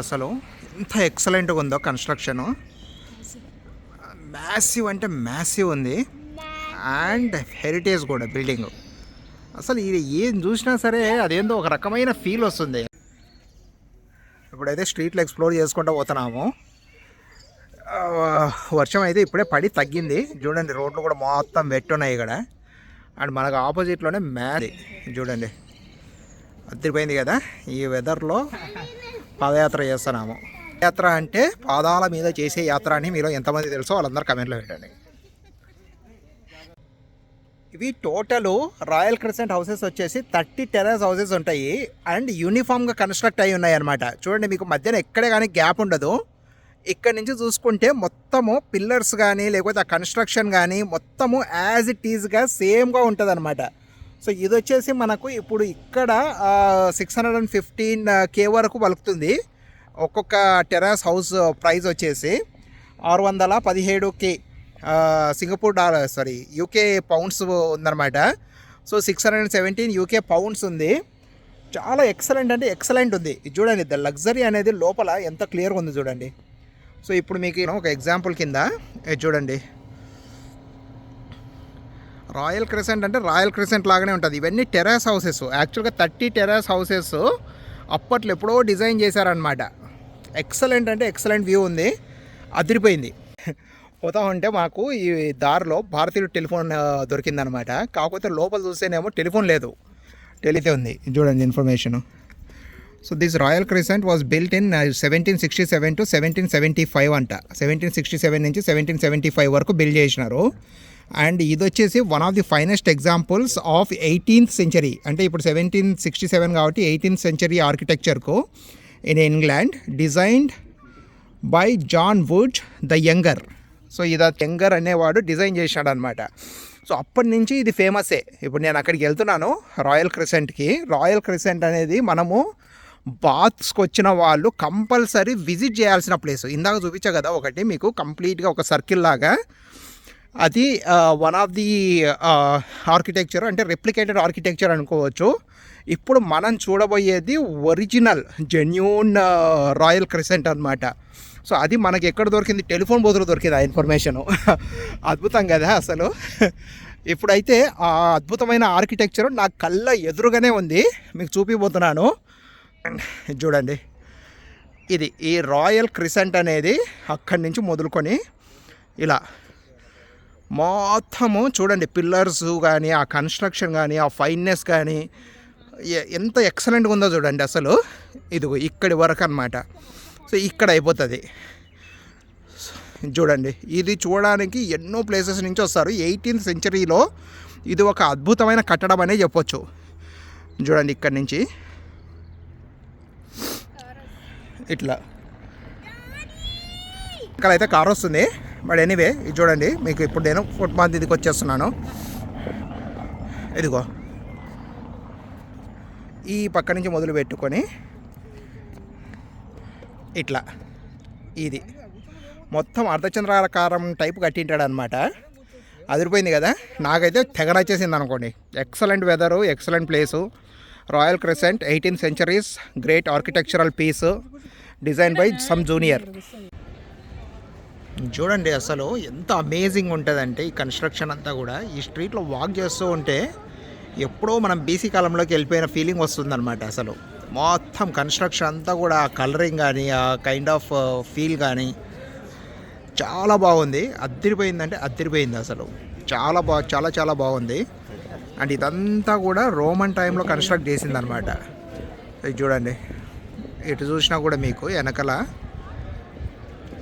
అసలు ఎంత ఎక్సలెంట్గా ఉందో కన్స్ట్రక్షన్ మ్యాసివ్ అంటే మ్యాసివ్ ఉంది. అండ్ హెరిటేజ్ కూడా బిల్డింగ్ అసలు ఇది ఏం చూసినా సరే అదేందో ఒక రకమైన ఫీల్ వస్తుంది. ఇప్పుడైతే స్ట్రీట్లో ఎక్స్ప్లోర్ చేసుకుంటూ పోతున్నాము. Uh, వర్షం అయితే ఇప్పుడే పడి తగ్గింది. చూడండి రోడ్లు కూడా మొత్తం వెట్టున్నాయి ఇక్కడ. అండ్ మనకు ఆపోజిట్లోనే మ్యాది చూడండి. అద్దరిపోయింది కదా ఈ వెదర్లో పాదయాత్ర చేస్తున్నాము. యాత్ర అంటే పాదాల మీద చేసే యాత్ర అని మీలో ఎంతమంది తెలుసో వాళ్ళందరూ కమెంట్లో పెట్టండి. ఇవి టోటల్ రాయల్ క్రిసెంట్ హౌసెస్ వచ్చేసి థర్టీ టెరస్ హౌసెస్ ఉంటాయి. అండ్ యూనిఫామ్గా కన్స్ట్రక్ట్ అయి ఉన్నాయి అనమాట చూడండి మీకు మధ్యన ఎక్కడే కానీ గ్యాప్ ఉండదు. ఇక్కడ నుంచి చూసుకుంటే మొత్తము పిల్లర్స్ కానీ లేకపోతే ఆ కన్స్ట్రక్షన్ కానీ మొత్తము యాజ్ ఇట్ ఈజ్గా సేమ్గా ఉంటుంది అనమాట సో ఇది వచ్చేసి మనకు ఇప్పుడు ఇక్కడ six hundred and fifteen K వరకు పలుకుతుంది. ఒక్కొక్క టెరాస్ హౌస్ ప్రైస్ వచ్చేసి ఆరు వందల పదిహేడు K Singapore dollar sorry UK pounds ఉందన్నమాట. So six hundred and seventeen UK pounds ఉంది. చాలా ఎక్సలెంట్ అంటే ఎక్సలెంట్ ఉంది. ఇది చూడండి ద లగ్జరీ అనేది లోపల ఎంత క్లియర్గా ఉంది చూడండి. సో ఇప్పుడు మీకు ఒక ఎగ్జాంపుల్ కింద చూడండి. రాయల్ క్రెసెంట్ అంటే రాయల్ క్రెసెంట్ లాగానే ఉంటుంది. ఇవన్నీ టెరాస్ హౌసెస్. యాక్చువల్గా థర్టీ టెరాస్ హౌసెస్ అప్పట్లో ఎప్పుడో డిజైన్ చేశారనమాట ఎక్సలెంట్ అంటే ఎక్సలెంట్ వ్యూ ఉంది. అదిరిపోయింది. పోతా ఉంటే మాకు ఈ దారిలో భారతీయుడు టెలిఫోన్ దొరికిందనమాట కాకపోతే లోపల చూస్తేనేమో టెలిఫోన్ లేదు. టెలితే ఉంది. చూడండి information. So this royal crescent was built in seventeen sixty seven to seventeen seventy five అంట. సెవెంటీన్ సిక్స్టీ సెవెన్ నుంచి సెవెంటీన్ సెవెంటీ ఫైవ్ వరకు బిల్డ్ చేసినారు. అండ్ ఇది వచ్చేసి one of the finest examples of eighteenth century అంటే ఇప్పుడు seventeen sixty seven కాబట్టి eighteenth century ఆర్కిటెక్చర్కు in England designed by John Wood the younger so ఇది యంగర్ అనేవాడు డిజైన్ చేశాడు అనమాట సో అప్పటి నుంచి ఇది ఫేమసే ఇప్పుడు నేను అక్కడికి వెళ్తున్నాను రాయల్ క్రిసెంట్కి రాయల్ క్రిసెంట్ అనేది మనము బాత్స్కి వచ్చిన వాళ్ళు కంపల్సరీ విజిట్ చేయాల్సిన ప్లేస్ ఇందాక చూపించా కదా ఒకటి మీకు కంప్లీట్గా ఒక సర్కిల్ లాగా. అది వన్ ఆఫ్ ది ఆర్కిటెక్చర్ అంటే రెప్లికేటెడ్ ఆర్కిటెక్చర్ అనుకోవచ్చు. ఇప్పుడు మనం చూడబోయేది ఒరిజినల్ జెన్యూన్ రాయల్ క్రిసెంట్ అనమాట సో అది మనకి ఎక్కడ దొరికింది? టెలిఫోన్ బోధులు దొరికింది ఆ ఇన్ఫర్మేషను అద్భుతం కదా అసలు. ఇప్పుడైతే ఆ అద్భుతమైన ఆర్కిటెక్చర్ నా కళ్ళ ఎదురుగానే ఉంది. మీకు చూపిపోతున్నాను చూడండి. ఇది ఈ రాయల్ క్రిసెంట్ అనేది అక్కడి నుంచి మొదలుకొని ఇలా మొత్తము చూడండి పిల్లర్స్ కానీ ఆ కన్స్ట్రక్షన్ కానీ ఆ ఫైన్నెస్ కానీ ఎంత ఎక్సలెంట్గా ఉందో చూడండి అసలు. ఇదిగో ఇక్కడి వరకు అనమాట సో ఇక్కడ అయిపోతుంది. చూడండి ఇది చూడడానికి ఎన్నో ప్లేసెస్ నుంచి వస్తారు. ఎయిటీన్త్ సెంచరీలో ఇది ఒక అద్భుతమైన కట్టడం అనే చెప్పొచ్చు. చూడండి ఇక్కడి నుంచి. ఇట్లా. ఇక్కడ అయితే కార్ వస్తుంది. బట్ ఎనీవే ఇది చూడండి మీకు ఇప్పుడు నేను ఫుట్పాత్ ఇదికి వచ్చేస్తున్నాను. ఇదిగో. ఈ పక్క నుంచి మొదలు పెట్టుకొని ఇట్లా. ఇది. మొత్తం అర్ధచంద్రాకారం టైప్ కట్టింటాడు అనమాట అదిరిపోయింది కదా? నాకైతే తెగ నచ్చేసింది అనుకోండి. Excellent weather excellent place royal crescent eighteen centuries great architectural piece design by some junior చూడండి అసలు ఎంత అమేజింగ్ ఉంటుందంటే ఈ కన్స్ట్రక్షన్ అంతా కూడా. ఈ స్ట్రీట్లో వాక్ చేస్తూ ఉంటే ఎప్పుడో మనం బీసీ కాలంలోకి వెళ్ళిపోయిన ఫీలింగ్ వస్తుందన్నమాట అసలు. మొత్తం కన్స్ట్రక్షన్ అంతా కూడా ఆ కలరింగ్ కానీ ఆ కైండ్ ఆఫ్ ఫీల్ కానీ చాలా బాగుంది. అద్దరిపోయిందంటే అద్దరిపోయింది అసలు. చాలా బా చాలా చాలా బాగుంది. అండ్ ఇదంతా కూడా రోమన్ టైంలో కన్స్ట్రక్ట్ చేసిందనమాట ఇది చూడండి. ఇటు చూసినా కూడా మీకు వెనకల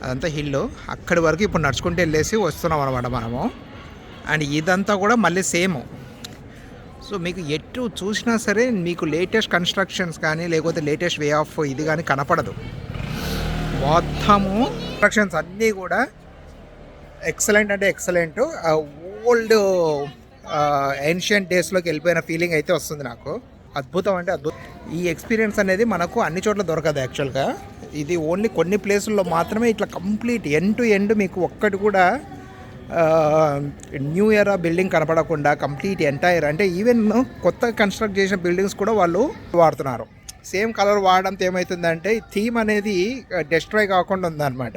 అదంతా హిల్ అక్కడి వరకు ఇప్పుడు నడుచుకుంటూ వెళ్ళేసి వస్తున్నాం అనమాట మనము. అండ్ ఇదంతా కూడా మళ్ళీ సేమ్. సో మీకు ఎటు చూసినా సరే మీకు లేటెస్ట్ కన్స్ట్రక్షన్స్ కానీ లేకపోతే లేటెస్ట్ వే ఆఫ్ ఇది కానీ కనపడదు. మొత్తము కన్స్ట్రక్షన్స్ అన్నీ కూడా ఎక్సలెంట్ అంటే ఎక్సలెంట్. ఓల్డ్ ఏన్షియంట్ డేస్లోకి వెళ్ళిపోయిన ఫీలింగ్ అయితే వస్తుంది నాకు. అద్భుతం అంటే అద్భుతం. ఈ ఎక్స్పీరియన్స్ అనేది మనకు అన్ని చోట్ల దొరకదు యాక్చువల్గా. ఇది ఓన్లీ కొన్ని ప్లేసుల్లో మాత్రమే ఇట్లా కంప్లీట్ ఎండ్ టు ఎండ్ మీకు ఒక్కటి కూడా న్యూ ఇయర్ బిల్డింగ్ కనపడకుండా కంప్లీట్ ఎంటైర్ అంటే ఈవెన్ కొత్త కన్స్ట్రక్ట్ చేసిన బిల్డింగ్స్ కూడా వాళ్ళు వాడుతున్నారు. సేమ్ కలర్ వాడడంతో ఏమవుతుందంటే థీమ్ అనేది డిస్ట్రాయ్ కాకుండా ఉందన్నమాట.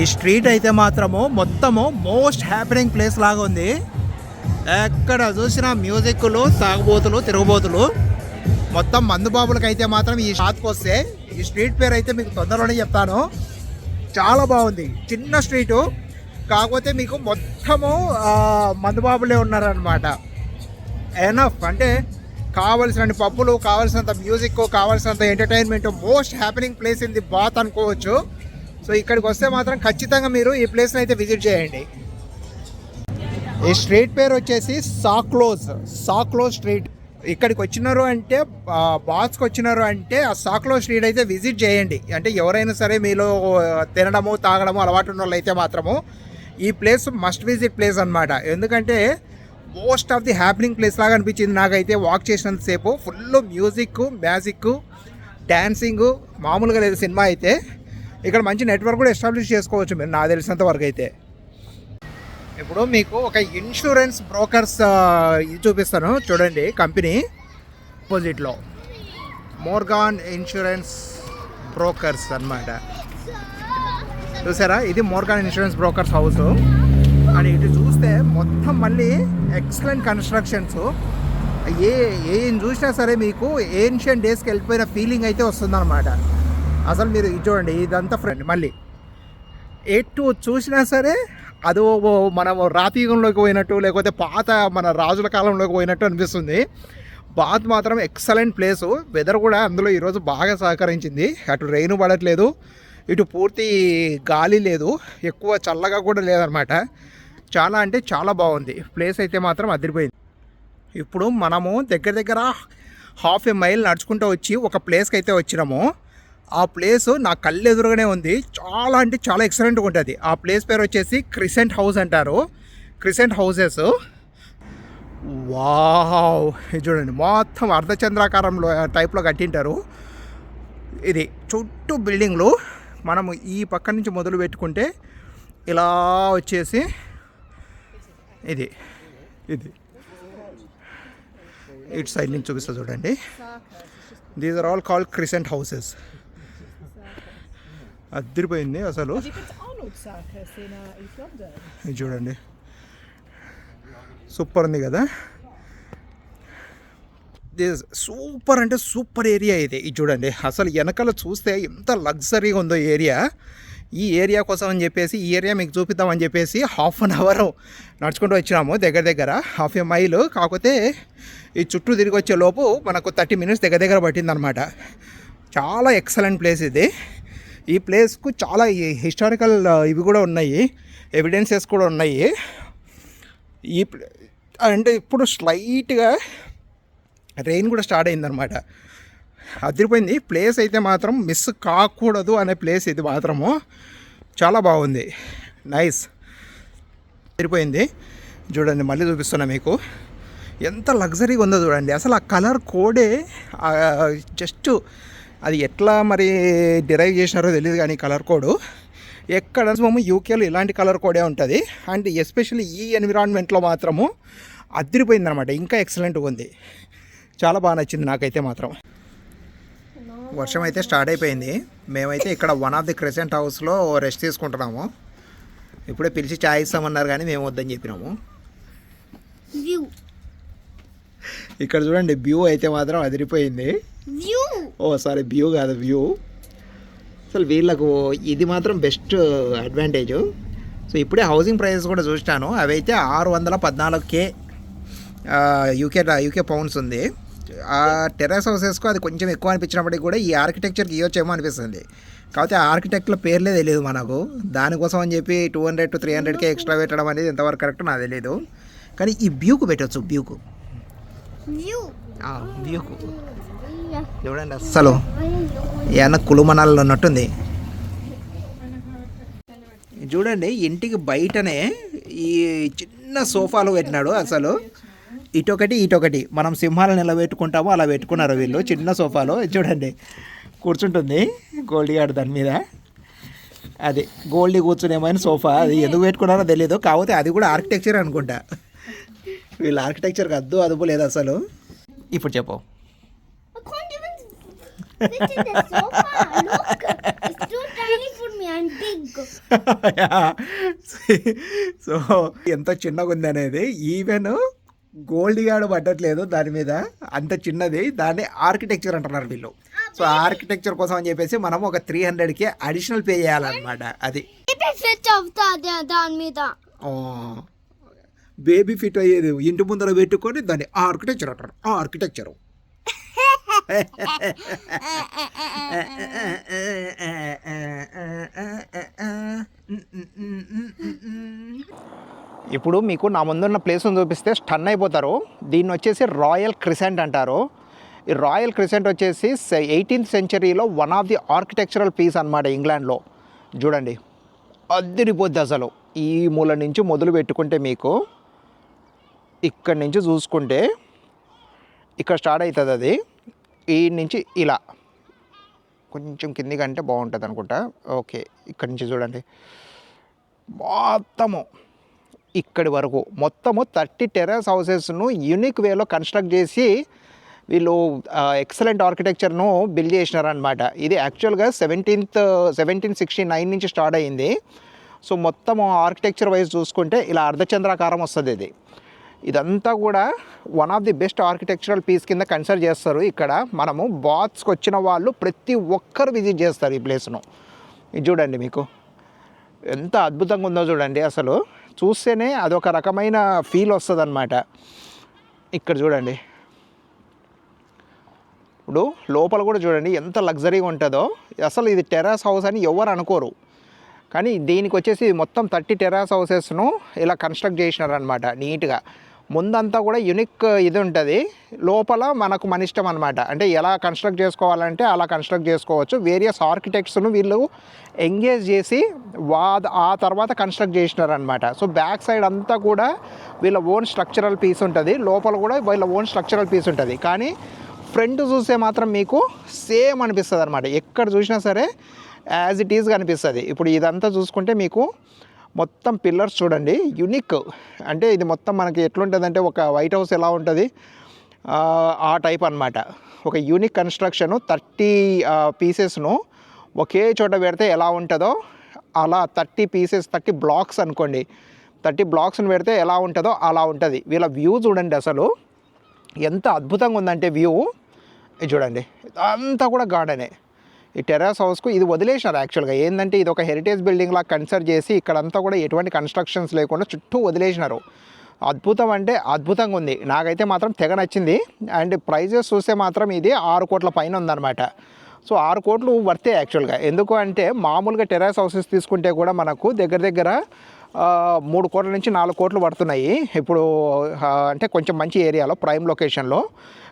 ఈ స్ట్రీట్ అయితే మాత్రము మొత్తము మోస్ట్ హ్యాపెనింగ్ ప్లేస్ లాగా ఉంది. ఎక్కడ చూసినా మ్యూజిక్లు తాగుబోతులు తిరుగుబోతులు. మొత్తం మందుబాబులకు అయితే మాత్రం ఈ షాత్కి వస్తే ఈ స్ట్రీట్ పేరు అయితే మీకు తొందరలోనే చెప్తాను. చాలా బాగుంది. చిన్న స్ట్రీటు. కాకపోతే మీకు మొత్తము మందుబాబులే ఉన్నారనమాట ఎనఫ్ అంటే కావలసినంత పప్పులు కావలసినంత మ్యూజిక్ కావలసినంత entertainment most happening place in the Bath అనుకోవచ్చు. సో ఇక్కడికి వస్తే మాత్రం ఖచ్చితంగా మీరు ఈ ప్లేస్ని అయితే విజిట్ చేయండి. ఈ స్ట్రీట్ పేరు వచ్చేసి సాక్లోజ్. సాక్లోజ్ స్ట్రీట్. ఇక్కడికి వచ్చినారు అంటే ఆ, బాత్స్కి వచ్చినారు అంటే ఆ సాక్లో స్ట్రీట్ అయితే విజిట్ చేయండి. అంటే ఎవరైనా సరే మీలో తినడము తాగడము అలవాటు ఉన్న వాళ్ళు అయితే మాత్రము ఈ ప్లేస్ మస్ట్ విజిట్ ప్లేస్ అన్నమాట. ఎందుకంటే most of the happening place లాగా అనిపించింది నాకైతే వాక్ చేసినంతసేపు. ఫుల్ మ్యూజిక్ మ్యాజిక్ డ్యాన్సింగ్ మామూలుగా లేదు సినిమా అయితే. ఇక్కడ మంచి నెట్వర్క్ కూడా ఎస్టాబ్లిష్ చేసుకోవచ్చు మీరు నాకు తెలిసినంత వరకు అయితే. ఇప్పుడు మీకు ఒక ఇన్సూరెన్స్ బ్రోకర్స్ ఇది చూపిస్తాను. చూడండి కంపెనీ అపోజిట్లో. మోర్గాన్ ఇన్సూరెన్స్ బ్రోకర్స్ అన్నమాట. చూసారా? ఇది మోర్గాన్ ఇన్సూరెన్స్ బ్రోకర్స్ హౌస్. అని ఇటు చూస్తే మొత్తం మళ్ళీ ఎక్సలెంట్ కన్స్ట్రక్షన్స్. ఏ ఏం చూసినా సరే మీకు ఏన్షియన్ డేస్కి వెళ్ళిపోయిన ఫీలింగ్ అయితే వస్తుందన్నమాట. అసలు మీరు ఇది చూడండి ఇదంతా ఫ్రెండ్ మళ్ళీ ఎటు చూసినా సరే అదో మనం రాతీయుగంలోకి పోయినట్టు లేకపోతే పాత మన రాజుల కాలంలోకి పోయినట్టు అనిపిస్తుంది. బాత్ మాత్రం ఎక్సలెంట్ ప్లేసు. వెదర్ కూడా అందులో ఈరోజు బాగా సహకరించింది. అటు రెయిన్ పడట్లేదు. ఇటు పూర్తి గాలి లేదు. ఎక్కువ చల్లగా కూడా లేదనమాట. చాలా అంటే చాలా బాగుంది. ప్లేస్ అయితే మాత్రం అదిరిపోయింది. ఇప్పుడు మనము దగ్గర దగ్గర హాఫ్ ఏ మైల్ నడుచుకుంటూ వచ్చి ఒక ప్లేస్కి అయితే వచ్చినాము. ఆ ప్లేస్ నా కళ్ళు ఎదురుగానే ఉంది. చాలా అంటే చాలా ఎక్సలెంట్గా ఉంటుంది. ఆ ప్లేస్ పేరు వచ్చేసి క్రిసెంట్ హౌస్ అంటారు. Crescent houses. వావ్! ఇది చూడండి. మొత్తం అర్ధచంద్రాకారంలో టైప్లో కట్టింటారు. ఇది చుట్టూ బిల్డింగ్లు. మనము ఈ పక్క నుంచి మొదలు పెట్టుకుంటే ఇలా వచ్చేసి ఇది. ఇది. ఇటు సైడ్ నుంచి చూపిస్తా చూడండి. These are all call crescent houses London. ఇది చూడండి. సూపర్ ఉంది కదా? దిస్ సూపర్ అంటే సూపర్ ఏరియా ఇది. ఇది చూడండి. అసలు వెనకాల చూస్తే ఎంత లగ్జరీగా ఉందో ఏరియా ఈ ఏరియా కోసం అని చెప్పేసి ఈ ఏరియా మీకు చూపిద్దామని చెప్పేసి హాఫ్ అన్ అవర్ నడుచుకుంటూ వచ్చినాము దగ్గర దగ్గర. హాఫ్ ఏ మైల్ కాకపోతే ఈ చుట్టూ తిరిగి వచ్చే లోపు మనకు థర్టీ మినిట్స్ దగ్గర దగ్గర పట్టిందనమాట చాలా ఎక్సలెంట్ ప్లేస్ ఇది. ఈ ప్లేస్కు చాలా హిస్టారికల్ ఇవి కూడా ఉన్నాయి. ఎవిడెన్సెస్ కూడా ఉన్నాయి. ఈ అంటే ఇప్పుడు స్లైట్గా రెయిన్ కూడా స్టార్ట్ అయిందనమాట అదిరిపోయింది. ప్లేస్ అయితే మాత్రం మిస్ కాకూడదు అనే ప్లేస్ ఇది మాత్రము. చాలా బాగుంది. నైస్. అదిరిపోయింది. చూడండి మళ్ళీ చూపిస్తున్నా మీకు. ఎంత లగ్జరీగా ఉందో చూడండి. అసలు ఆ కలర్ కోడే జస్ట్ అది ఎట్లా మరి డిరైవ్ చేసినారో తెలియదు కానీ కలర్ కోడ్ ఎక్కడ మేము యూకేలో ఇలాంటి కలర్ కోడే ఉంటుంది. అండ్ ఎస్పెషల్లీ ఈ ఎన్విరాన్మెంట్లో మాత్రము అదిరిపోయిందనమాట ఇంకా ఎక్సలెంట్గా ఉంది. చాలా బాగా నచ్చింది నాకైతే మాత్రం. వర్షం అయితే స్టార్ట్ అయిపోయింది. మేమైతే ఇక్కడ వన్ ఆఫ్ ది క్రెసెంట్ హౌస్లో రెస్ట్ తీసుకుంటున్నాము. ఇప్పుడే పిలిచి చాయ్ ఇస్తామన్నారు కానీ మేము వద్దని చెప్పినాము ఇక్కడ చూడండి వ్యూ అయితే మాత్రం అదిరిపోయింది. ఓ సారీ వ్యూ కాదు వ్యూ అసలు వీళ్ళకు ఇది మాత్రం బెస్ట్ అడ్వాంటేజ్ సో ఇప్పుడే హౌసింగ్ ప్రైజెస్ కూడా చూసినాను. అవి అయితే ఆరు వందల పద్నాలుగు కే యూకే యూకే పౌండ్స్ ఉంది. ఆ టెర్రస్ హౌసెస్కు అది కొంచెం ఎక్కువ అనిపించినప్పటికీ కూడా ఈ ఆర్కిటెక్చర్కి ఇవ్వచ్చేమో అనిపిస్తుంది. కాకపోతే ఆ ఆర్కిటెక్ట్లో పేర్లే తెలియదు మనకు. దానికోసం అని చెప్పి టూ హండ్రెడ్ టు త్రీ హండ్రెడ్కే ఎక్స్ట్రా పెట్టడం అనేది ఎంతవరకు కరెక్ట్ నాకు తెలియదు కానీ ఈ వ్యూకు పెట్టచ్చు View. వ్యూకు చూడండి అస్సలు? ఏమన్నా కులుమనాల్లో ఉన్నట్టుంది? చూడండి ఇంటికి బయటనే ఈ చిన్న సోఫాలు పెట్టినాడు అసలు. ఇటొకటి ఇటొకటి. మనం సింహాలను ఎలా పెట్టుకుంటామో అలా పెట్టుకున్నారు వీళ్ళు. చిన్న సోఫాలో. చూడండి కూర్చుంటుంది గోల్డీ గారు దాని మీద. అది గోల్డీ కూర్చునేమైన సోఫా? అది ఎందుకు పెట్టుకున్నారో తెలియదు కాకపోతే అది కూడా ఆర్కిటెక్చర్ అనుకుంటా. వీళ్ళ ఆర్కిటెక్చర్కి అద్దు అదుపు లేదు అసలు. ఇప్పుడు చెప్పు. సో ఎంత చిన్నగా ఉంది అనేది ఈవెన్ గోల్డ్ గార్డ్ పట్టట్లేదు దాని మీద. అంత చిన్నది. దాన్ని ఆర్కిటెక్చర్ అంటున్నారు వీళ్ళు. సో ఆర్కిటెక్చర్ కోసం అని చెప్పేసి మనం ఒక త్రీ హండ్రెడ్కి అడిషనల్ పే చేయాలన్నమాట. అది. Down me da. Baby fit అయ్యేది ఇంటి ముందర పెట్టుకొని దాన్ని ఆర్కిటెక్చర్ అంటారు. ఆర్కిటెక్చర్ ఇప్పుడు మీకు నా ముందున్న ప్లేస్ని చూపిస్తే స్టన్ అయిపోతారు. దీన్ని వచ్చేసి రాయల్ క్రిసెంట్ అంటారు. ఈ రాయల్ క్రిసెంట్ వచ్చేసి eighteenth సెంచరీలో one of the architectural piece అనమాట ఇంగ్లాండ్లో. చూడండి. అద్దరిపోద్ది అసలు. ఈ మూల నుంచి మొదలు పెట్టుకుంటే మీకు ఇక్కడి నుంచి చూసుకుంటే ఇక్కడ స్టార్ట్ అవుతుంది అది. ఈ నుంచి ఇలా. కొంచెం కిందికి అంటే బాగుంటుంది అనుకుంటా. ఓకే ఇక్కడి నుంచి చూడండి. మొత్తము ఇక్కడి వరకు. మొత్తము థర్టీ టెరస్ హౌసెస్ను యూనిక్ వేలో కన్స్ట్రక్ట్ చేసి వీళ్ళు ఎక్సలెంట్ ఆర్కిటెక్చర్ను బిల్డ్ చేసినారనమాట ఇది యాక్చువల్గా సెవెంటీన్త్ సెవెంటీన్ సిక్స్టీ నైన్ నుంచి స్టార్ట్ అయింది. సో మొత్తం ఆర్కిటెక్చర్ వైజ్ చూసుకుంటే ఇలా అర్ధచంద్రాకారం వస్తుంది ఇది. ఇదంతా కూడా one of the best architectural piece కింద కన్సిడర్ చేస్తారు. ఇక్కడ మనము బాత్స్కి వచ్చిన వాళ్ళు ప్రతి ఒక్కరు విజిట్ చేస్తారు ఈ ప్లేస్ను ఇది చూడండి మీకు. ఎంత అద్భుతంగా ఉందో చూడండి అసలు. చూస్తేనే అదొక రకమైన ఫీల్ వస్తుంది అనమాట ఇక్కడ చూడండి. ఇప్పుడు లోపల కూడా చూడండి ఎంత లగ్జరీగా ఉంటుందో. అసలు ఇది టెర్రాస్ హౌస్ అని ఎవరు అనుకోరు. కానీ దీనికి వచ్చేసి మొత్తం థర్టీ టెర్రాస్ హౌసెస్ను ఇలా కన్స్ట్రక్ట్ చేసినారనమాట నీట్గా ముందంతా కూడా యునిక్ ఇది ఉంటుంది. లోపల మనకు మన ఇష్టం అనమాట అంటే ఎలా కన్స్ట్రక్ట్ చేసుకోవాలంటే అలా కన్స్ట్రక్ట్ చేసుకోవచ్చు. వేరియస్ ఆర్కిటెక్ట్స్ను వీళ్ళు ఎంగేజ్ చేసి వా ఆ తర్వాత కన్స్ట్రక్ట్ చేసినారనమాట సో బ్యాక్ సైడ్ అంతా కూడా వీళ్ళ ఓన్ స్ట్రక్చరల్ పీస్ ఉంటుంది. లోపల కూడా వీళ్ళ ఓన్ స్ట్రక్చరల్ పీస్ ఉంటుంది. కానీ ఫ్రంట్ చూస్తే మాత్రం మీకు సేమ్ అనిపిస్తుంది అనమాట ఎక్కడ చూసినా సరే యాజ్ ఇట్ ఈజ్ కనిపిస్తుంది. ఇప్పుడు ఇదంతా చూసుకుంటే మీకు మొత్తం పిల్లర్స్ చూడండి యునిక్ అంటే ఇది మొత్తం మనకి ఎట్లుంటుందంటే ఒక వైట్ హౌస్ ఎలా ఉంటుంది? ఆ, టైప్ అన్నమాట. ఒక యూనిక్ కన్స్ట్రక్షన్ థర్టీ పీసెస్ను ఒకే చోట పెడితే ఎలా ఉంటుందో అలా థర్టీ పీసెస్ థర్టీ బ్లాక్స్ అనుకోండి. థర్టీ బ్లాక్స్ని పెడితే ఎలా ఉంటుందో అలా ఉంటుంది. వీళ్ళ వ్యూ చూడండి అసలు. ఎంత అద్భుతంగా ఉందంటే వ్యూ చూడండి. అంతా కూడా గార్డెనే ఈ టెర్రస్ హౌస్కు ఇది వదిలేసినారు యాక్చువల్గా. ఏంటంటే ఇది ఒక హెరిటేజ్ బిల్డింగ్ లాగా కన్సిడర్ చేసి ఇక్కడంతా కూడా ఎటువంటి కన్స్ట్రక్షన్స్ లేకుండా చుట్టూ వదిలేసినారు. అద్భుతం అంటే అద్భుతంగా ఉంది. నాకైతే మాత్రం తెగ నచ్చింది. అండ్ ప్రైజెస్ చూస్తే మాత్రం ఇది ఆరు కోట్ల పైన ఉందన్నమాట. సో ఆరు కోట్లు వర్తే యాక్చువల్గా. ఎందుకు అంటే మామూలుగా టెర్రస్ హౌసెస్ తీసుకుంటే కూడా మనకు దగ్గర దగ్గర మూడు కోట్ల నుంచి నాలుగు కోట్లు పడుతున్నాయి. ఇప్పుడు అంటే కొంచెం మంచి ఏరియాలో ప్రైమ్ లొకేషన్లో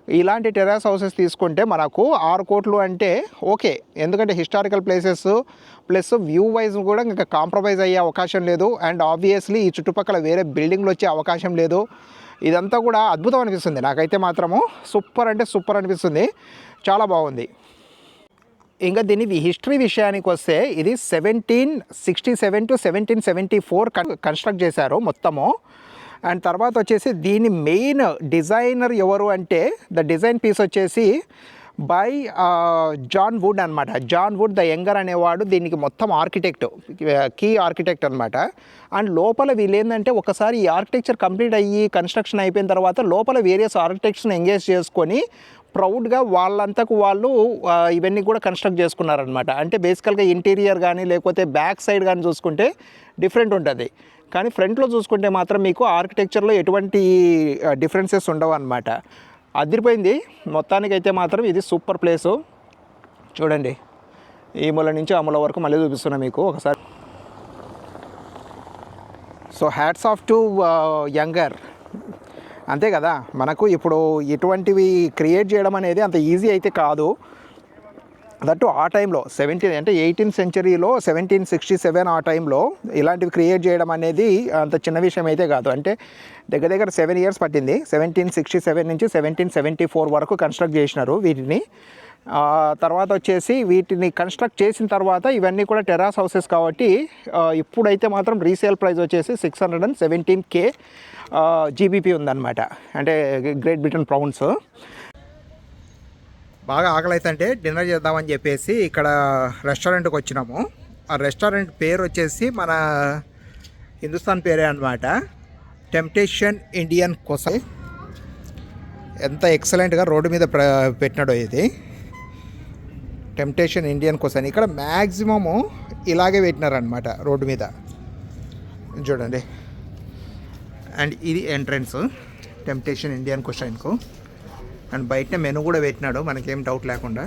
ఇలాంటి టెరాస్ హౌసెస్ తీసుకుంటే మనకు ఆరు కోట్లు అంటే ఓకే. ఎందుకంటే historical places plus view wise కూడా ఇంకా కాంప్రమైజ్ అయ్యే అవకాశం లేదు. అండ్ ఆబ్వియస్లీ ఈ చుట్టుపక్కల వేరే బిల్డింగ్లు వచ్చే అవకాశం లేదు. ఇదంతా కూడా అద్భుతం అనిపిస్తుంది నాకైతే మాత్రము. సూపర్ అంటే సూపర్ అనిపిస్తుంది. చాలా బాగుంది. ఇంకా దీని హిస్టరీ విషయానికి వస్తే ఇది seventeen sixty seven to seventeen seventy four construct చేశారు మొత్తము. అండ్ తర్వాత వచ్చేసి దీని మెయిన్ డిజైనర్ ఎవరు అంటే ద డిజైన్ పీస్ వచ్చేసి బై జాన్ వుడ్ అనమాట జాన్ వుడ్ ద యంగర్ అనేవాడు దీనికి మొత్తం ఆర్కిటెక్ట్ కీ ఆర్కిటెక్ట్ అనమాట అండ్ లోపల వీళ్ళేందంటే ఒకసారి ఈ ఆర్కిటెక్చర్ కంప్లీట్ అయ్యి కన్స్ట్రక్షన్ అయిపోయిన తర్వాత లోపల వేరియస్ ఆర్కిటెక్ట్స్ని ఎంగేజ్ చేసుకొని ప్రౌడ్గా వాళ్ళంతకు వాళ్ళు ఇవన్నీ కూడా కన్స్ట్రక్ట్ చేసుకున్నారనమాట అంటే బేసికల్గా ఇంటీరియర్ కానీ లేకపోతే బ్యాక్ సైడ్ కానీ చూసుకుంటే డిఫరెంట్ ఉంటుంది. కానీ ఫ్రంట్లో చూసుకుంటే మాత్రం మీకు ఆర్కిటెక్చర్లో ఎటువంటి డిఫరెన్సెస్ ఉండవు అనమాట అదిరిపోయింది. మొత్తానికైతే మాత్రం ఇది సూపర్ ప్లేసు. చూడండి. ఈ మూల నుంచి ఆ మూల వరకు మళ్ళీ చూపిస్తున్నా మీకు ఒకసారి. So hats off to younger. అంతే కదా? మనకు ఇప్పుడు ఇటువంటివి క్రియేట్ చేయడం అనేది అంత ఈజీ అయితే కాదు. దట్టు ఆ టైంలో సెవెంటీన్ అంటే ఎయిటీన్త్ సెంచరీలో సెవెంటీన్ సిక్స్టీ సెవెన్ ఆ టైంలో ఇలాంటివి క్రియేట్ చేయడం అనేది అంత చిన్న విషయం అయితే కాదు. అంటే దగ్గర దగ్గర సెవెన్ ఇయర్స్ పట్టింది. సెవెంటీన్ సిక్స్టీ సెవెన్ నుంచి సెవెంటీన్ సెవెంటీ ఫోర్ వరకు కన్స్ట్రక్ట్ చేసినారు వీటిని. తర్వాత వచ్చేసి వీటిని కన్స్ట్రక్ట్ చేసిన తర్వాత ఇవన్నీ కూడా టెరాస్ హౌసెస్ కాబట్టి ఇప్పుడైతే మాత్రం రీసేల్ ప్రైస్ వచ్చేసి six hundred and seventeen K GBP ఉందన్నమాట. అంటే గ్రేట్ బ్రిటన్ ప్రౌన్స్ బాగా ఆకలి అయితే డిన్నర్ చేద్దామని చెప్పేసి ఇక్కడ రెస్టారెంట్కి వచ్చినాము. ఆ రెస్టారెంట్ పేరు వచ్చేసి మన హిందుస్థాన్ పేరే అనమాట టెంప్టేషన్ ఇండియన్ కొసై ఎంత ఎక్సలెంట్గా రోడ్డు మీద ప్ర పెట్టినాడో ఇది. టెంప్టేషన్ ఇండియన్ కోసం ఇక్కడ మ్యాక్సిమము ఇలాగే పెట్టినారనమాట రోడ్డు మీద. చూడండి. అండ్ ఇది ఎంట్రన్స్. టెంప్టేషన్ ఇండియన్ క్వశ్చన్కు. అండ్ బయట మెను కూడా పెట్టినాడు. మనకేం డౌట్ లేకుండా.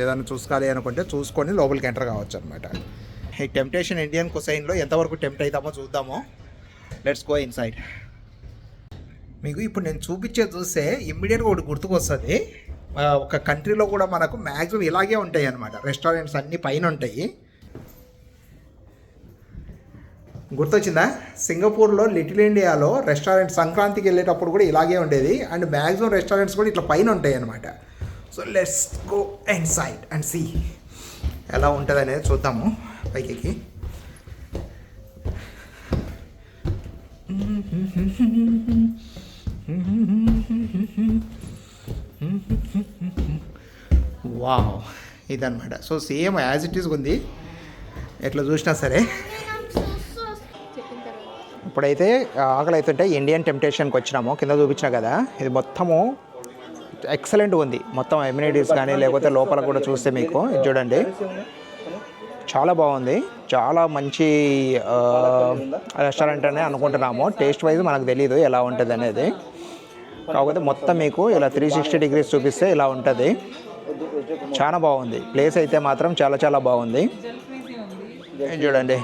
ఏదైనా చూసుకోవాలి అనుకుంటే చూసుకొని లోపలికి ఎంటర్ కావచ్చు అనమాట ఈ టెంప్టేషన్ ఇండియన్ కుసైన్లో ఎంతవరకు టెంప్ట్ అవుతామో చూద్దామో. లెట్స్ గో ఇన్సైడ్ మీకు ఇప్పుడు నేను చూపించే చూస్తే ఇమ్మీడియట్గా ఒకటి గుర్తుకొస్తుంది. ఒక కంట్రీలో కూడా మనకు మ్యాక్సిమం ఇలాగే ఉంటాయి అనమాట రెస్టారెంట్స్ అన్నీ పైన ఉంటాయి. గుర్తొచ్చిందా? సింగపూర్లో లిటిల్ ఇండియాలో రెస్టారెంట్ సంక్రాంతికి వెళ్ళేటప్పుడు కూడా ఇలాగే ఉండేది. అండ్ మ్యాక్సిమం రెస్టారెంట్స్ కూడా ఇట్లా పైన ఉంటాయి అనమాట so let's go and side and see ఎలా ఉంటుంది అనేది చూద్దాము పైకి వావ్ ఇదనమాట so same as it is ఉంది. ఎట్లా చూసినా సరే. ఇప్పుడైతే ఆకలి అవుతుంటే ఇండియన్ టెంప్టేషన్కి వచ్చినాము. కింద చూపించిన కదా ఇది మొత్తము ఎక్సలెంట్ ఉంది. మొత్తం ఎమ్యూనిటీస్ కానీ లేకపోతే లోపల కూడా చూస్తే మీకు ఇది చూడండి. చాలా బాగుంది. చాలా మంచి రెస్టారెంట్ అని అనుకుంటున్నాము. టేస్ట్ వైజ్ మనకు తెలియదు ఎలా ఉంటుంది అనేది కాకపోతే మొత్తం మీకు ఇలా త్రీ సిక్స్టీ డిగ్రీస్ చూపిస్తే ఇలా ఉంటుంది. చాలా బాగుంది. ప్లేస్ అయితే మాత్రం చాలా చాలా బాగుంది. చూడండి.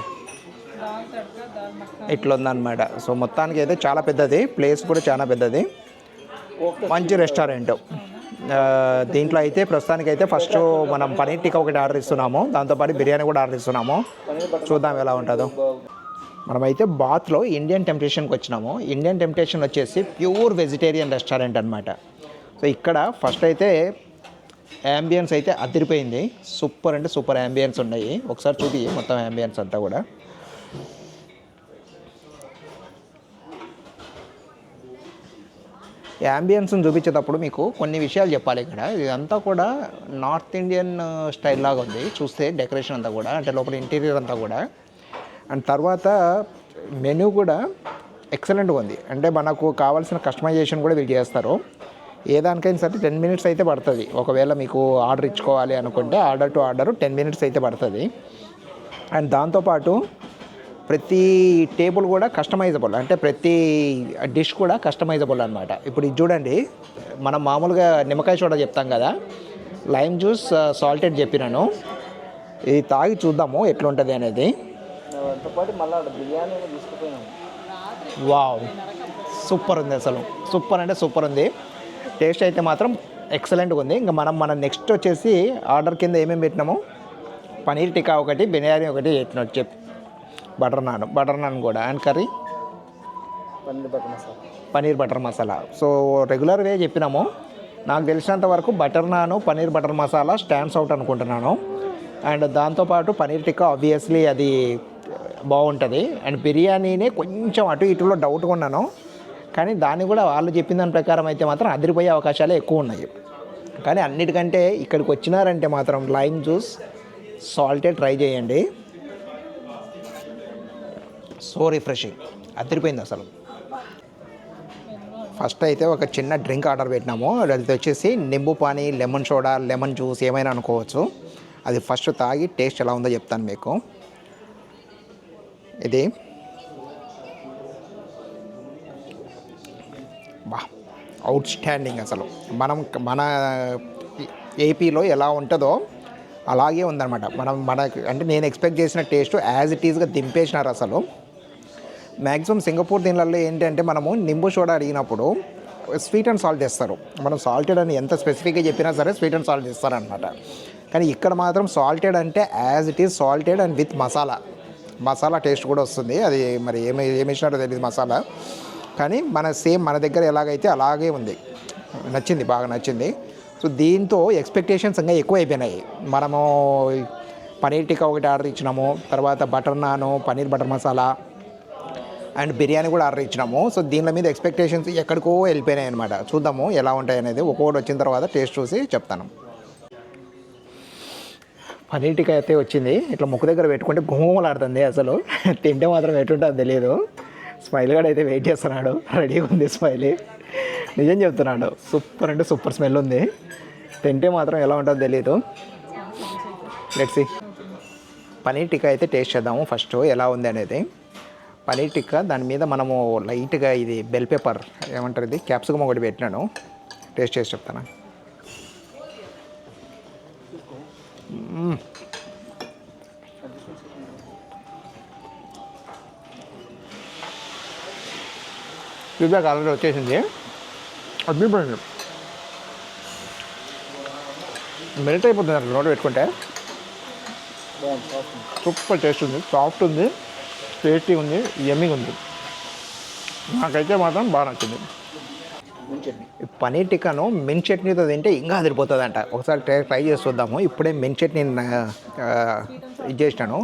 ఇట్లా ఉందన్నమాట సో మొత్తానికి అయితే చాలా పెద్దది. ప్లేస్ కూడా చాలా పెద్దది. మంచి రెస్టారెంట్ దీంట్లో అయితే ప్రస్తుతానికి అయితే ఫస్ట్ మనం పనీర్ టిక్కా ఒకటి ఆర్డర్ ఇస్తున్నాము. దాంతోపాటు బిర్యానీ కూడా ఆర్డర్ ఇస్తున్నాము. చూద్దాం ఎలా ఉంటుందో. మనమైతే బాత్లో ఇండియన్ టెంప్టేషన్కి వచ్చినాము. ఇండియన్ టెంప్టేషన్ వచ్చేసి ప్యూర్ వెజిటేరియన్ రెస్టారెంట్ అనమాట సో ఇక్కడ ఫస్ట్ అయితే యాంబియన్స్ అయితే అదిరిపోయింది. సూపర్ అంటే సూపర్ యాంబియన్స్ ఉన్నాయి. ఒకసారి చూపి మొత్తం యాంబియన్స్ అంతా కూడా. యాంబియన్స్ని చూపించేటప్పుడు మీకు కొన్ని విషయాలు చెప్పాలి ఇక్కడ. ఇదంతా కూడా నార్త్ ఇండియన్ స్టైల్ లాగా ఉంది. చూస్తే డెకరేషన్ అంతా కూడా అంటే లోపల ఇంటీరియర్ అంతా కూడా. అండ్ తర్వాత మెనూ కూడా ఎక్సలెంట్గా ఉంది. అంటే మనకు కావాల్సిన కస్టమైజేషన్ కూడా వీళ్ళు చేస్తారు. ఏ దానికైనా సరే టెన్ మినిట్స్ అయితే పడుతుంది. ఒకవేళ మీకు ఆర్డర్ ఇచ్చుకోవాలి అనుకుంటే order to order ten minutes అయితే పడుతుంది. అండ్ దాంతోపాటు ప్రతి టేబుల్ కూడా కస్టమైజబుల్. అంటే ప్రతి డిష్ కూడా కస్టమైజబుల్ అనమాట ఇప్పుడు ఇది చూడండి. మనం మామూలుగా నిమ్మకాయ చూడ చెప్తాం కదా. లైమ్ జ్యూస్ సాల్టెడ్ చెప్పినాను. ఇది తాగి చూద్దాము ఎట్లుంటుంది అనేది. వావ్. సూపర్ ఉంది అసలు. సూపర్ అంటే సూపర్ ఉంది. టేస్ట్ అయితే మాత్రం ఎక్సలెంట్గా ఉంది. ఇంకా మనం మన నెక్స్ట్ వచ్చేసి ఆర్డర్ కింద ఏమేమి పెట్టినాము? పనీర్ టిక్కా ఒకటి బిర్యానీ ఒకటి పెట్టిన. చెప్. బటర్ నాన్ బటర్ నాన్ కూడా. And curry? Paneer butter masala. So regular way చెప్పినాము. నాకు తెలిసినంత వరకు butter naan paneer butter masala stands out అనుకుంటున్నాను. అండ్ దాంతోపాటు పనీర్ టిక్కా ఆబ్వియస్లీ అది బాగుంటుంది. అండ్ బిర్యానీనే కొంచెం అటు ఇటులో డౌట్గా ఉన్నాను కానీ దాన్ని కూడా వాళ్ళు చెప్పిన దాని ప్రకారం అయితే మాత్రం అదిరిపోయే అవకాశాలే ఎక్కువ ఉన్నాయి. కానీ అన్నిటికంటే ఇక్కడికి వచ్చినారంటే మాత్రం లైమ్ జ్యూస్ సాల్టే ట్రై చేయండి. సో రిఫ్రెషింగ్ అదిరిపోయింది అసలు. ఫస్ట్ అయితే ఒక చిన్న డ్రింక్ ఆర్డర్ పెట్టినాము. అది వచ్చేసి nimbu pani lemon soda lemon juice ఏమైనా అనుకోవచ్చు. అది ఫస్ట్ తాగి టేస్ట్ ఎలా ఉందో చెప్తాను మీకు. ఇది. బా అవుట్ స్టాండింగ్ అసలు. మనం మన ఏపీలో ఎలా ఉంటుందో అలాగే ఉందన్నమాట. మనం మనకు అంటే నేను ఎక్స్పెక్ట్ చేసిన టేస్ట్ యాజ్ ఇట్ ఈస్గా దింపేసినారు అసలు. మ్యాక్సిమం సింగపూర్ దీనిలలో ఏంటంటే మనము నింబు సోడా అడిగినప్పుడు స్వీట్ అండ్ సాల్ట్ చేస్తారు. మనం సాల్టెడ్ అని ఎంత స్పెసిఫిక్గా చెప్పినా సరే స్వీట్ అండ్ సాల్ట్ చేస్తారనమాట కానీ ఇక్కడ మాత్రం సాల్టెడ్ అంటే as it is salted and with masala masala taste కూడా వస్తుంది. అది మరి ఏమి ఏమి ఇచ్చినారో తెలియదు మసాలా. కానీ మన సేమ్ మన దగ్గర ఎలాగైతే అలాగే ఉంది. నచ్చింది బాగా నచ్చింది. సో దీంతో ఎక్స్పెక్టేషన్స్ ఇంకా ఎక్కువ అయిపోయినాయి మనము పనీర్ టిక్కా ఒకటి ఆర్డర్ ఇచ్చినాము. తర్వాత butter naan paneer butter masala and biryani కూడా ఆర్డర్ ఇచ్చినాము. సో దీని మీద ఎక్స్పెక్టేషన్స్ ఎక్కడికో వెళ్ళిపోయినాయి అనమాట చూద్దాము ఎలా ఉంటాయి అనేది ఒక్కొక్కటి వచ్చిన తర్వాత టేస్ట్ చూసి చెప్తాను. పనీర్ అయితే వచ్చింది. ఇట్లా ముక్కు దగ్గర పెట్టుకుంటే గుమ్మలాడుతుంది అసలు. తింటే మాత్రం ఎటుంటుందో తెలియదు స్మైల్ గడ్ అయితే వెయిట్ చేస్తున్నాడు. రెడీగా ఉంది స్మైల్. నిజం చెప్తున్నాడు. సూపర్ అంటే సూపర్ స్మెల్ ఉంది. తింటే మాత్రం ఎలా ఉంటుందో తెలియదు లెట్సి పనీర్ టిక్కా అయితే టేస్ట్ చేద్దాము ఫస్ట్. ఎలా ఉంది అనేది. పనీర్ టిక్కా దాని మీద మనము లైట్గా ఇది బెల్ పేపర్ ఏమంటారు ఇది? క్యాప్సికమ్ ఒకటి పెట్టినాను. టేస్ట్ చేసి చెప్తాను మ్మ్. ఫీడ్బ్యాక్ ఆల్రెడీ వచ్చేసింది అద్భుతమైంది మెల్ట్ అయిపోతుంది అట్లా నోట్ పెట్టుకుంటే సూపర్ టేస్ట్ ఉంది సాఫ్ట్ ఉంది టేస్టీ ఉంది యమ్మీగా ఉంది నాకైతే మాత్రం బాగా నచ్చింది పనీర్ టిక్కాను మిన్ చట్నీతో తింటే ఇంకా అదిరిపోతుంది అంట ఒకసారి ట్రై ట్రై చేసి చూద్దాము. ఇప్పుడే మిన్ చట్నీ ఇది చేసినాను.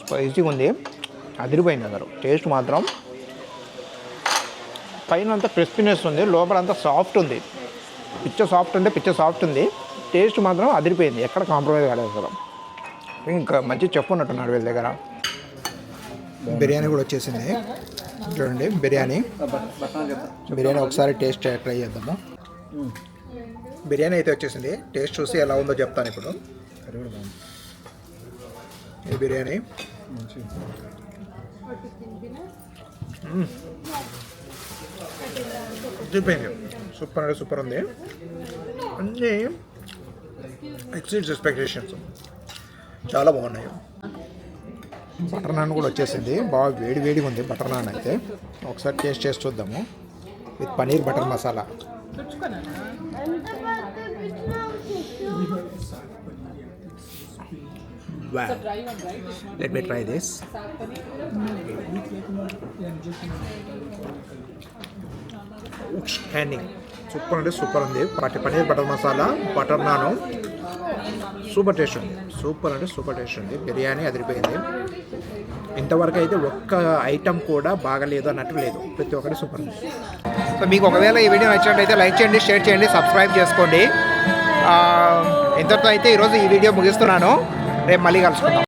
స్పైసీగా ఉంది. అదిరిపోయింది అందరు. టేస్ట్ మాత్రం. పైన అంతా క్రిస్పీనెస్ ఉంది. లోపల అంతా సాఫ్ట్ ఉంది. పిచ్చ సాఫ్ట్ అంటే పిచ్చ సాఫ్ట్ ఉంది. టేస్ట్ మాత్రం అదిరిపోయింది. ఎక్కడ కాంప్రమైజ్ కాలేదు అసలు. ఇంకా మంచి చెఫ్ ఉన్నట్టున్నాడు వీళ్ళ దగ్గర. బిర్యానీ కూడా వచ్చేసింది. చూడండి బిర్యానీ. బిర్యానీ ఒకసారి టేస్ట్ ట్రై చేద్దాము. బిర్యానీ అయితే వచ్చేసింది. టేస్ట్ చూసి ఎలా ఉందో చెప్తాను ఇప్పుడు. ఈ బిర్యానీ. చూపింది సూపర్ అంటే సూపర్ ఉంది. అన్నీ ఎక్సీడ్స్ ఎక్స్పెక్టేషన్స్ చాలా బాగున్నాయి. బటర్ నాన్ కూడా వచ్చేసింది. బాగా వేడి వేడిగా ఉంది బటర్ నాన్ అయితే. ఒకసారి టేస్ట్ చేసి చూద్దాము. With paneer butter masala. Let me try this standing super అంటే సూపర్ ఉంది. వాటి paneer butter masala butter naan. Super taste ఉంది. సూపర్ అంటే సూపర్ టేస్ట్ ఉంది. బిర్యానీ అదిరిపోయింది. ఇంతవరకు అయితే ఒక్క ఐటమ్ కూడా బాగలేదు అన్నట్టు లేదు. ప్రతి ఒక్కటి సూపర్ ఉంది. సో మీకు ఒకవేళ ఈ వీడియో నచ్చినట్లయితే లైక్ చేయండి షేర్ చేయండి సబ్స్క్రైబ్ చేసుకోండి. ఆ, ఇంతటితో అయితే ఈరోజు ఈ వీడియో ముగిస్తున్నాను. రేపు మళ్ళీ కలుసుకుందాం.